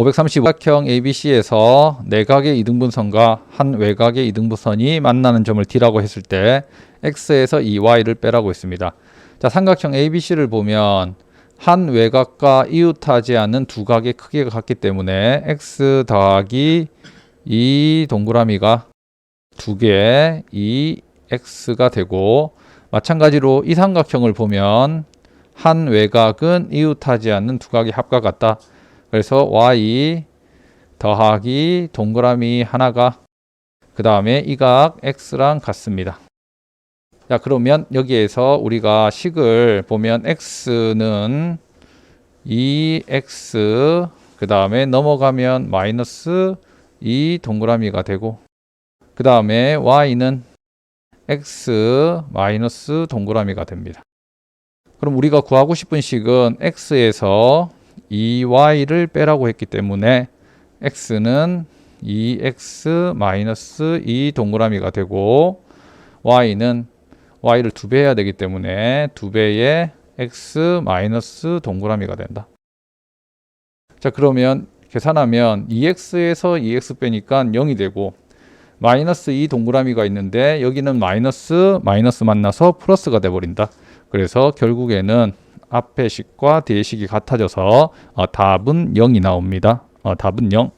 535형 ABC에서 내각의 이등분선과 한 외곽의 이등분선이 만나는 점을 D라고 했을 때 X에서 이 Y를 빼라고 했습니다. 자, 삼각형 ABC를 보면 한 외곽과 이웃하지 않는 두 각의 크기가 같기 때문에 X 더하기 이 동그라미가 두 개, 이 X가 되고 마찬가지로 이 삼각형을 보면 한 외곽은 이웃하지 않는 두 각의 합과 같다. 그래서 y 더하기 동그라미 하나가 그 다음에 이 각 x랑 같습니다. 자 그러면 여기에서 우리가 식을 보면 x는 2x 그 다음에 넘어가면 마이너스 2 동그라미가 되고 그 다음에 y는 x 마이너스 동그라미가 됩니다. 그럼 우리가 구하고 싶은 식은 x에서 2y를 빼라고 했기 때문에 x는 2x 마이너스 2 동그라미가 되고 y는 y를 두 배 해야 되기 때문에 두 배의 x 마이너스 동그라미가 된다. 자 그러면 계산하면 2x에서 2x 빼니까 0이 되고 마이너스 2 동그라미가 있는데 여기는 마이너스 마이너스 만나서 플러스가 돼 버린다. 그래서 결국에는 앞의 식과 뒤의 식이 같아져서 어, 답은 0이 나옵니다. 어, 답은 0.